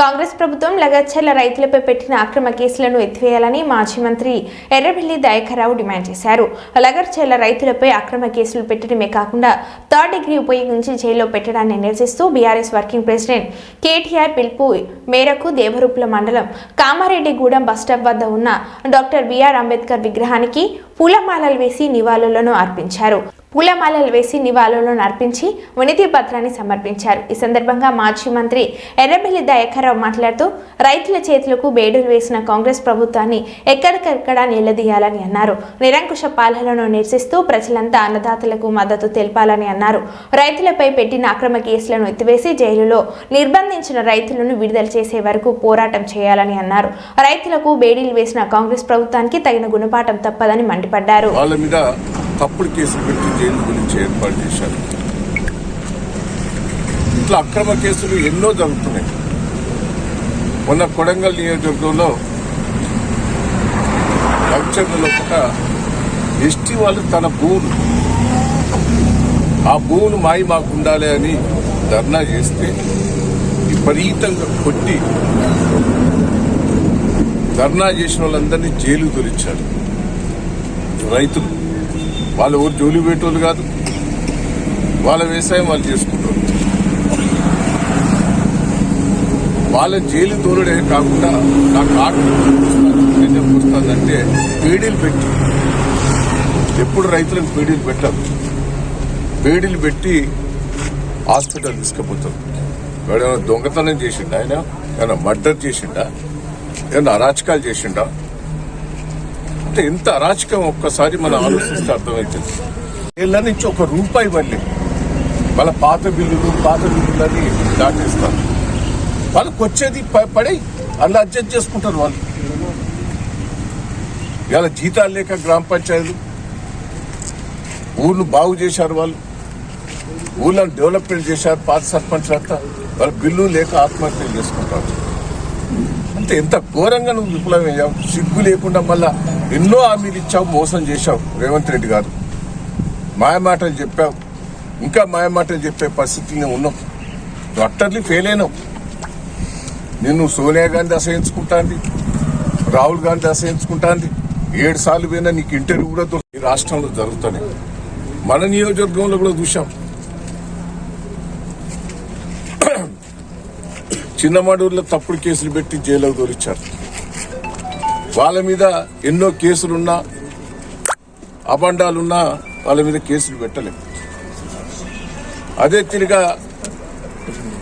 కాంగ్రెస్ ప్రభుత్వం లగచ్చర్ల రైతులపై పెట్టిన అక్రమ కేసులను ఎత్తివేయాలని మాజీ మంత్రి ఎర్రబెల్లి దయాకరావు డిమాండ్ చేశారు. లగర్చెర్ల రైతులపై అక్రమ కేసులు పెట్టడమే కాకుండా థర్డ్ డిగ్రీ ఉపయోగించి జైల్లో పెట్టడాన్ని నిరసిస్తూ బీఆర్ఎస్ వర్కింగ్ ప్రెసిడెంట్ కేటీఆర్ పిలుపు మేరకు దేవరూపుల మండలం కామారెడ్డిగూడెం బస్టాప్ వద్ద ఉన్న డాక్టర్ బిఆర్ అంబేద్కర్ విగ్రహానికి పూలమాలలు వేసి నివాళులను అర్పించారు. పూలమాలలు వేసి నివాళులను అర్పించి వినతి పత్రాన్ని సమర్పించారు. ఈ సందర్భంగా మాజీ మంత్రి ఎర్రబెల్లి దయాకర్రావు మాట్లాడుతూ రైతుల చేతులకు బేడులు వేసిన కాంగ్రెస్ ప్రభుత్వాన్ని ఎక్కడికక్కడ నిలదీయాలని అన్నారు. నిరంకుశ పాలనను నిరసిస్తూ ప్రజలంతా అన్నదాతలకు మద్దతు తెలపాలని అన్నారు. రైతులపై పెట్టిన అక్రమ కేసులను ఎత్తివేసి జైలులో నిర్బంధించిన రైతులను విడుదల చేసే వరకు పోరాటం చేయాలని అన్నారు. రైతులకు బేడీలు వేసిన కాంగ్రెస్ ప్రభుత్వానికి తగిన గుణపాఠం తప్పదని మండిపడ్డారు. తప్పుడు కేసులు పెట్టి జైలు గురించి ఏర్పాటు చేశారు. ఇట్లా అక్రమ కేసులు ఎన్నో జరుగుతున్నాయి. మొన్న కొడంగల్ నియోజకవర్గంలో రవిచంద్రలో ఒక ఎస్టీ వాళ్ళు తన భూములు ఆ భూములు మాయి మాకు ఉండాలి అని ధర్నా చేస్తే విపరీతంగా కొట్టి ధర్నా చేసిన వాళ్ళందరినీ జైలు తొలిచారు. రైతులు. వాళ్ళు ఊరు జోలి పెట్టేవాళ్ళు కాదు. వాళ్ళ వ్యవసాయం వాళ్ళు చేసుకుంటారు. వాళ్ళ జైలు తోలుడే కాకుండా నాకు కాటు ఎందుకు వస్తుందంటే పేడీలు పెట్టి. ఎప్పుడు రైతులకు పేడీలు పెట్టారు పేడీలు పెట్టి హాస్పిటల్ తీసుకుపోతారు వాడు ఏమైనా దొంగతనం చేసిండా ఆయన? ఏమైనా మర్డర్ చేసిండా? ఏమైనా అరాచకాలు చేసిండా? అంటే ఎంత అరాచకం ఒక్కసారి మనం ఆలోచిస్తే అర్థమవుతుంది. వీళ్ళ నుంచి ఒక రూపాయి మళ్ళీ వాళ్ళ పాత బిల్లులు పాత బిల్లులని దాటేస్తారు. వాళ్ళకి వచ్చేది ప- అలా అడ్జస్ట్ చేసుకుంటారు వాళ్ళు. ఇలా జీతాలు లేక గ్రామ పంచాయతీలు ఊళ్ళు బాగు చేశారు వాళ్ళు. ఊళ్ళని డెవలప్మెంట్ చేశారు పాత సర్పంచ్ అంతా. వాళ్ళ బిల్లు లేక ఆత్మహత్యలు చేసుకుంటారు. అంటే ఎంత ఘోరంగా నువ్వు విఫలమయ్యావు సిగ్గు లేకుండా మళ్ళా ఎన్నో హామీలు ఇచ్చావు మోసం చేశావు రేవంత్ రెడ్డి గారు. మాయమాటలు చెప్పావు. ఇంకా మాయమాటలు చెప్పే పరిస్థితిలో ఉన్నావు. నువ్వు అట్టర్లీ ఫెయిల్ అయినావు. నిన్ను సోనియా గాంధీ అసహించుకుంటాంది రాహుల్ గాంధీ అసహించుకుంటాంది. ఏడు సార్లు పోయినా నీకు ఇంటర్వ్యూ కూడా ఈ రాష్ట్రంలో జరుగుతున్నాయి మన నియోజకవర్గంలో కూడా చూశాం. చిన్నమడూరులో తప్పుడు కేసులు పెట్టి జైలుకు తోలిచ్చారు. వాళ్ళ మీద ఎన్నో కేసులున్నా అబండాలున్నా వాళ్ళ మీద కేసులు పెట్టలేము అదే తిరిగా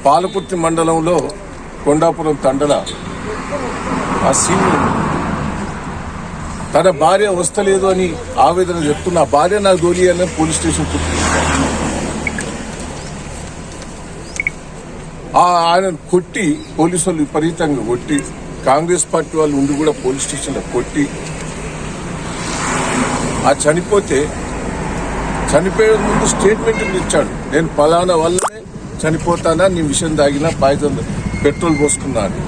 పాలకుర్తి మండలంలో కొండాపురం తండల ఆ సీనియర్ తన భార్య వస్తలేదు అని ఆవేదన చెప్తున్న భార్య నా గోలి అని పోలీస్ స్టేషన్ ఆ ఆయన కొట్టి పోలీసులు విపరీతంగా కొట్టి కాంగ్రెస్ పార్టీ వాళ్ళు ఉండి కూడా పోలీస్ స్టేషన్లో కొట్టి ఆ చనిపోతే చనిపోయే ముందు స్టేట్మెంట్ ఇచ్చాడు. నేను ఫలానా వల్లనే చనిపోతానా నీ విషయం తాగినా పాయిజన్ పెట్రోల్ పోసుకున్నాను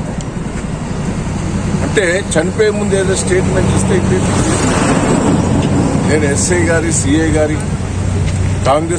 అంటే చనిపోయే ముందు ఏదో స్టేట్మెంట్ ఇస్తే నేను ఎస్ఐ గారి సిఐ గారి కాంగ్రెస్